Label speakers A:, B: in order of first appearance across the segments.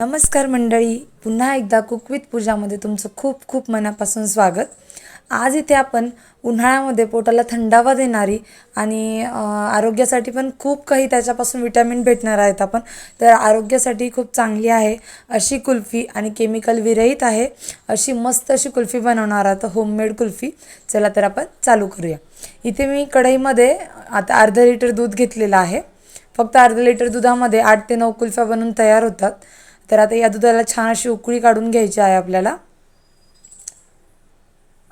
A: नमस्कार मंडळी पुन्हा एकदा कुक विथ पूजामध्ये तुमचं खूप खूप मनापासून स्वागत. आज इथे आपण उन्हाळ्यामध्ये पोटाला थंडावा देणारी आणि आरोग्यासाठी पण खूप काही त्याच्यापासून विटॅमिन भेटणार आहेत आपण. तर आरोग्यासाठी खूप चांगली आहे अशी कुल्फी आणि केमिकल विरहित आहे अशी मस्त अशी कुल्फी बनवणार आहोत होममेड कुल्फी. चला तर आपण चालू करूया. इथे मी कढईमध्ये आता अर्धा लिटर दूध घेतलेलं आहे. फक्त अर्धा लिटर दुधामध्ये आठ ते नऊ कुल्फ्या बनवून तयार होतात. तर आता या दुधाला छान अशी उकळी काढून घ्यायची आहे आपल्याला.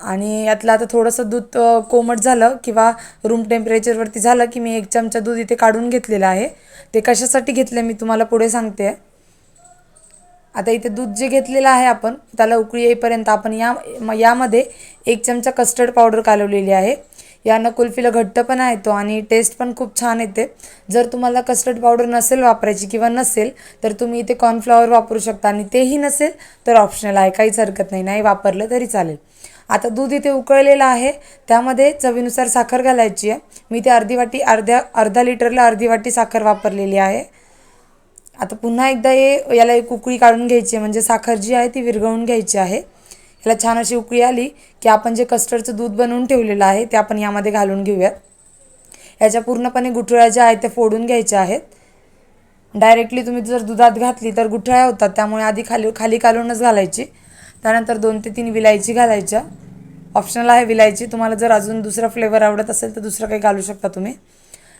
A: आणि यातलं आता थोडंसं दूध कोमट झालं किंवा रूम टेम्परेचरवरती झालं की मी एक चमचा दूध इथे काढून घेतलेलं आहे. ते कशासाठी घेतलं मी तुम्हाला पुढे सांगते. आता इथे दूध जे घेतलेलं आहे आपण त्याला उकळी येईपर्यंत आपण या म- यामध्ये एक चमचा कस्टर्ड पावडर कालवलेली आहे. यानं कुल्फीला घट्टपणा येतो आणि टेस्ट पण खूप छान येते. जर तुम्हाला कस्टर्ड पावडर नसेल वापरायची किंवा नसेल तर तुम्ही इथे कॉर्नफ्लॉवर वापरू शकता आणि तेही नसेल तर ऑप्शनल आहे. काहीच हरकत नाही. नाही वापरलं तरी चालेल. आता दूध इथे उकळलेलं आहे. त्यामध्ये चवीनुसार साखर घालायची आहे. मी ते अर्धी वाटी अर्ध्या अर्धा लिटरला अर्धी वाटी साखर वापरलेली आहे. आता पुन्हा एकदा हे याला एक उकळी काढून घ्यायची आहे. म्हणजे साखर जी आहे ती विरघळून घ्यायची आहे. ह्याला छान अशी उकळी आली की आपण जे कस्टर्डचं दूध बनवून ठेवलेलं आहे ते आपण यामध्ये घालून घेऊयात. याच्या पूर्णपणे गुठळ्या ज्या आहेत त्या फोडून घ्यायच्या आहेत. डायरेक्टली तुम्ही जर दुधात घातली तर गुठळ्या होतात त्यामुळे आधी खाली खाली काढूनच घालायची. त्यानंतर दोन ते तीन विलायची घालायच्या. ऑप्शनल आहे विलायची. तुम्हाला जर अजून दुसरा फ्लेवर आवडत असेल तर दुसरं काही घालू शकता तुम्ही.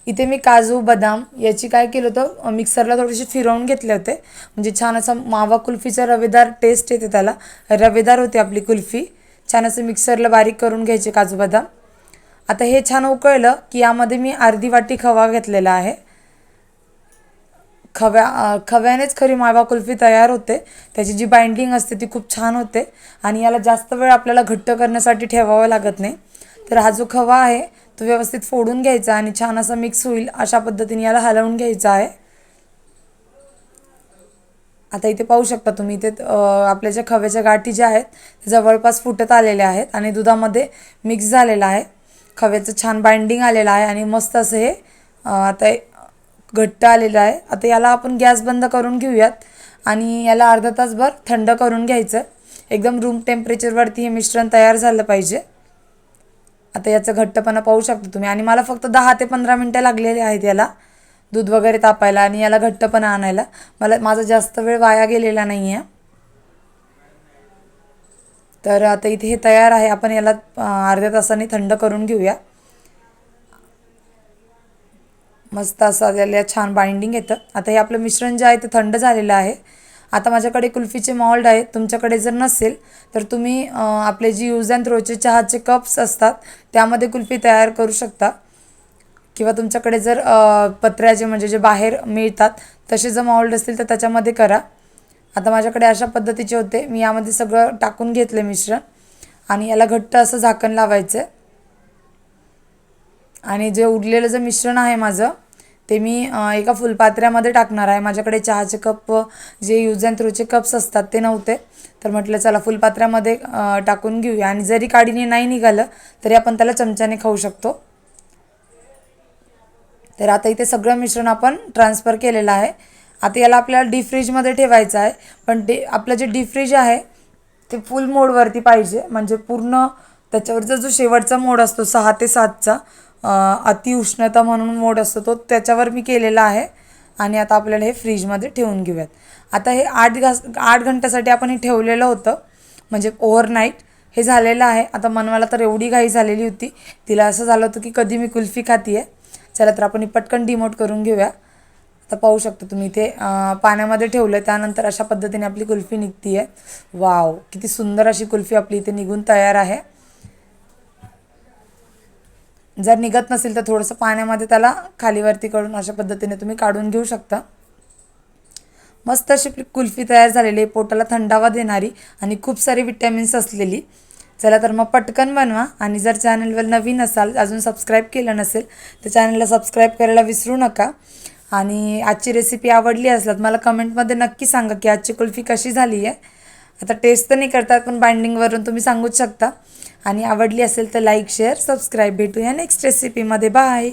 A: इथे मी काजू बदाम याची काय केलं होतं मिक्सरला थोडेसे फिरवून घेतले होते. म्हणजे छान असा मावा कुल्फीचा रवेदार टेस्ट येते त्याला. रवेदार होते आपली कुल्फी. छान असं मिक्सरला बारीक करून घ्यायचे काजू बदाम. आता हे छान उकळलं की यामध्ये मी अर्धी वाटी खवा घेतलेला आहे. खव्या खव्यानेच खरी मावा कुल्फी तयार होते. त्याची जी बाइंडिंग असते ती खूप छान होते. आणि याला जास्त वेळ आपल्याला घट्ट करण्यासाठी ठेवावं लागत नाही. तर हा जो खवा आहे तो व्यवस्थित फोडून घ्यायचा आणि छान असा मिक्स होईल अशा पद्धतीने याला हलवून घ्यायचा आहे. आता इथे पाहू शकता तुम्ही इथे आपल्या ज्या खव्याच्या गाठी ज्या आहेत जवळपास फुटत आलेल्या आहेत आणि दुधामध्ये मिक्स झालेलं आहे. खव्याचं छान बाइंडिंग आलेलं आहे आणि मस्त असं हे आता घट्ट आलेलं आहे. आता याला आपण गॅस बंद करून घेऊयात आणि याला अर्धा तासभर थंड करून घ्यायचं. एकदम रूम टेम्परेचरवरती हे मिश्रण तयार झालं पाहिजे. आता याचा घट्टपणा पाहू शकता तुम्ही. आणि मला फक्त दहा ते पंधरा मिनटं लागलेली आहेत याला दूध वगैरे तापायला आणि याला घट्टपणा आणायला. मला माझा जास्त वेळ वाया गेलेला नाही आहे तर आता इथे हे तयार आहे. आपण याला अर्ध्या तासाने थंड करून घेऊया. मस्त असं त्याला छान बाइंडिंग येतं. आता हे आपलं मिश्रण जे आहे ते थंड झालेलं आहे. आता माझ्याकडे कुल्फीचे मॉल्ड आहेत तुमच्याकडे जर नसेल तर तुम्ही आपले जी यूज अँड थ्रोचे चहाचे कप्स असतात त्यामध्ये कुल्फी तयार करू शकता. किंवा तुमच्याकडे जर पत्र्याचे म्हणजे जे बाहेर मिळतात तसे जर मॉल्ड असतील तर त्याच्यामध्ये करा. आता माझ्याकडे अशा पद्धतीचे होते. मी यामध्ये सगळं टाकून घेतलं मिश्रण. आणि याला घट्ट असं झाकण लावायचं आहे आणि जे उरलेलं जे मिश्रण आहे माझं ते मी एका फुलपात्र्यामध्ये टाकणार आहे. माझ्याकडे चहाचे कप जे यूज अँड थ्रोचे कप्स असतात ते नव्हते. तर म्हटलं चला फुलपात्र्यामध्ये टाकून घेऊया. आणि जरी काडीने नाही निघालं तरी आपण त्याला चमच्याने खाऊ शकतो. तर आता इथे सगळं मिश्रण आपण ट्रान्सफर केलेलं आहे. आता याला आपल्याला डीप फ्रीजमध्ये ठेवायचं आहे. पण ते आपलं जे डीप फ्रीज आहे ते फुल मोडवरती पाहिजे. म्हणजे पूर्ण त्याच्यावरचा जो शेवटचा मोड असतो सहा ते सातचा अतिउष्णता म्हणून मोड असतो तो त्याच्यावर मी केलेला आहे आणि आता आपल्याला हे फ्रीजमध्ये ठेवून घेऊयात. आता हे आठ घास आठ घंट्यासाठी आपण हे ठेवलेलं होतं. म्हणजे ओव्हरनाईट हे झालेलं आहे. आता मनवाला तर एवढी घाई झालेली होती. तिला असं झालं होतं की कधी मी कुल्फी खाती आहे चला तर आपण पटकन डिमोट करून घेऊया. आता पाहू शकता तुम्ही इथे पाण्यामध्ये ठेवलं त्यानंतर अशा पद्धतीने आपली कुल्फी निघती आहे वाव किती सुंदर अशी कुल्फी आपली इथे निघून तयार आहे. जर निघत नसेल तर थोडंसं पाण्यामध्ये त्याला खालीवरती करून अशा पद्धतीने तुम्ही काढून घेऊ शकता. मस्त अशी कुल्फी तयार झालेली आहे. पोटाला थंडावा देणारी आणि खूप सारी विटॅमिन्स असलेली. चला तर मग पटकन बनवा आणि जर चॅनलवर नवीन असाल अजून सबस्क्राईब केलं नसेल तर चॅनलला सबस्क्राईब करायला विसरू नका. आणि आजची रेसिपी आवडली असलात मला कमेंटमध्ये नक्की सांगा की आजची कुल्फी कशी झाली आहे. आता टेस्ट तर नाही करतात पण बाइंडिंगवरून तुम्ही सांगूच शकता. आणि आवडली असेल तर लाईक शेअर सबस्क्राईब भेटूया नेक्स्ट रेसिपीमध्ये बाय